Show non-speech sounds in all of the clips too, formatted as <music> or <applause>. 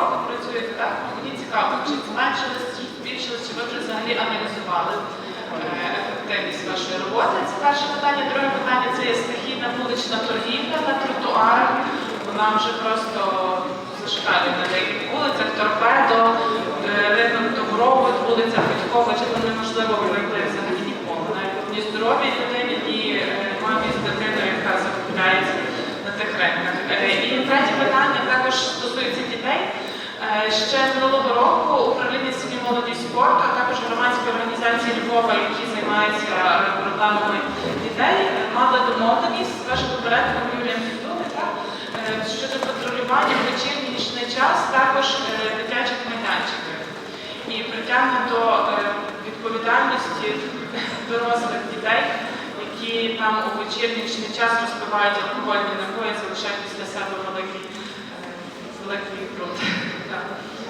працюєте, так? Мені цікаво, чи зменшилось, чи збільшилось, чи ви вже взагалі аналізували е, ефективність вашої роботи? Це перше питання. Друге питання це є стихійна вулична торгівля на тротуарах. Вона вже просто зашкалює на деяких вулицях, торпедо, е, ринок Добровод, вулиця Підковича, там неможливо пройти взагалі нікому. Навіть ні здоровій людині, ні е, мамі з дитиною, яка закупляється на тих ринках. І третє питання також стосується дітей. Е, Ще минулого року управління сім'ї молоді спорту, а також громадські організації Львова, які займаються проблемами дітей, е, мали домовленість з вашим попередником Юрієм Фітули, е, щодо патрулювання в вечірній нічний час також дитячих майданчиків. І притягнення до відповідальності <laughs> дорослих дітей, які там у вечірній час розпивають алкогольні напої, залишають після себе великий, selecting content. yeah.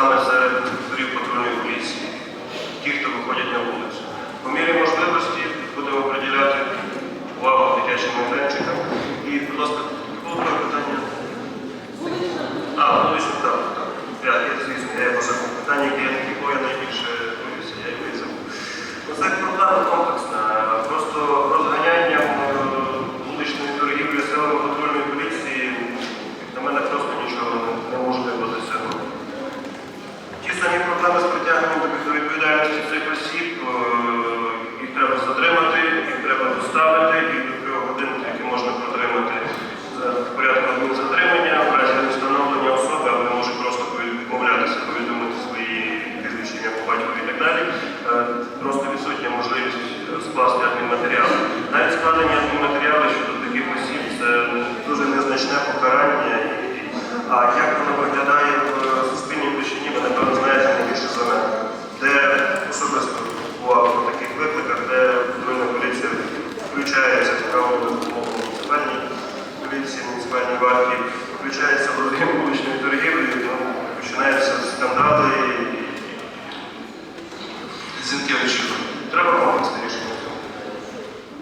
Саме серед інспекторів патрульної поліції ті, хто виходять на вулицю. По мірі можливості будемо приділяти увагу дитячим майданчикам. І, будь ласка, було питання? А, вулично, так, так. Я, я, звісно, я його забув. Питання, яке я найбільше боюся, я його і забув. Ну, це проблема комплексна. Скласти адмінматеріали. Навіть складення адмінматеріалу щодо таких осіб це дуже незначне покарання. А як воно виглядає в е, суспільній площині, ви напевно знаєте не більше за мене. Де особисто увагу по таких викликах, де патрульна поліція включається в правову допомогу муніципальній поліції, муніципальній варті, включається в режим вуличної торгівлі, ну, починаються скандали і Зінкевичів. Треба